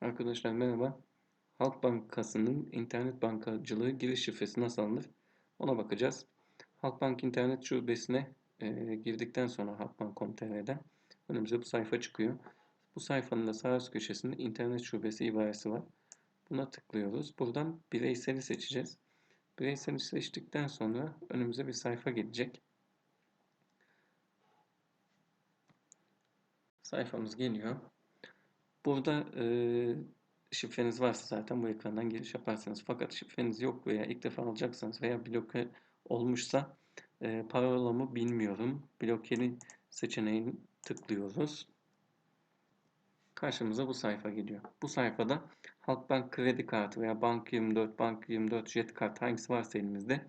Arkadaşlar merhaba. Halk Bankası'nın internet bankacılığı giriş şifresi nasıl alınır? Ona bakacağız. Halkbank internet şubesine e, girdikten sonra halkbank.com.tr'den önümüze bu sayfa çıkıyor. Bu sayfanın da sağ üst köşesinde internet şubesi ibaresi var. Buna tıklıyoruz. Buradan bireyseli seçeceğiz. Bireyseli seçtikten sonra önümüze bir sayfa gelecek. Sayfamız geliyor. Burada e, şifreniz varsa zaten bu ekrandan giriş yaparsınız. Fakat şifreniz yok veya ilk defa alacaksınız veya bloke olmuşsa e, parolamı bilmiyorum. Blokeli seçeneğini tıklıyoruz. Karşımıza bu sayfa geliyor. Bu sayfada Halkbank kredi kartı veya Bank 24, Bank 24 Jet kart hangisi varsa elimizde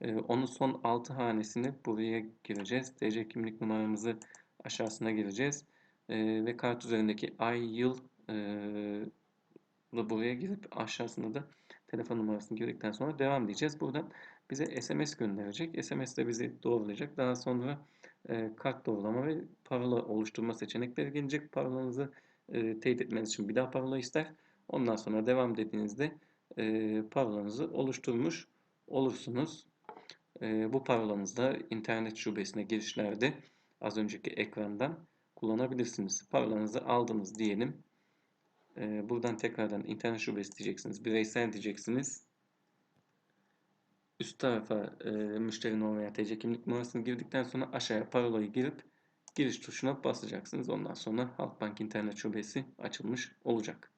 e, onun son 6 hanesini buraya gireceğiz. TC kimlik numaramızı aşağısına gireceğiz. E, ve kart üzerindeki ay, yıl e, da buraya girip aşağısında da telefon numarasını girdikten sonra devam diyeceğiz. Buradan bize SMS gönderecek. SMS de bizi doğrulayacak. Daha sonra e, kart doğrulama ve parola oluşturma seçenekleri gelecek. Parolanızı e, teyit etmeniz için bir daha parola ister. Ondan sonra devam dediğinizde e, parolanızı oluşturmuş olursunuz. E, bu parolanızı da internet şubesine girişlerde az önceki ekrandan kullanabilirsiniz. Parolanızı aldınız diyelim. E, buradan tekrardan internet şubesi diyeceksiniz. Bireysel diyeceksiniz. Üst tarafa e, müşteri numara veya TC kimlik numarasını girdikten sonra aşağıya parolayı girip giriş tuşuna basacaksınız. Ondan sonra Halkbank internet şubesi açılmış olacak.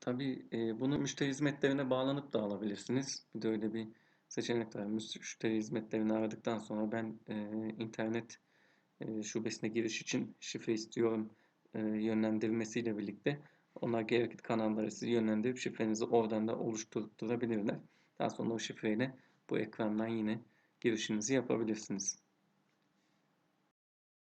Tabii e, bunu müşteri hizmetlerine bağlanıp da alabilirsiniz. Bir de öyle bir seçenek var. Müşteri hizmetlerini aradıktan sonra ben e, internet şubesine giriş için şifre istiyorum e, yönlendirmesiyle birlikte onlar gerekli kanalları sizi yönlendirip şifrenizi oradan da oluşturabilirler. Daha sonra o şifreyle bu ekrandan yine girişinizi yapabilirsiniz.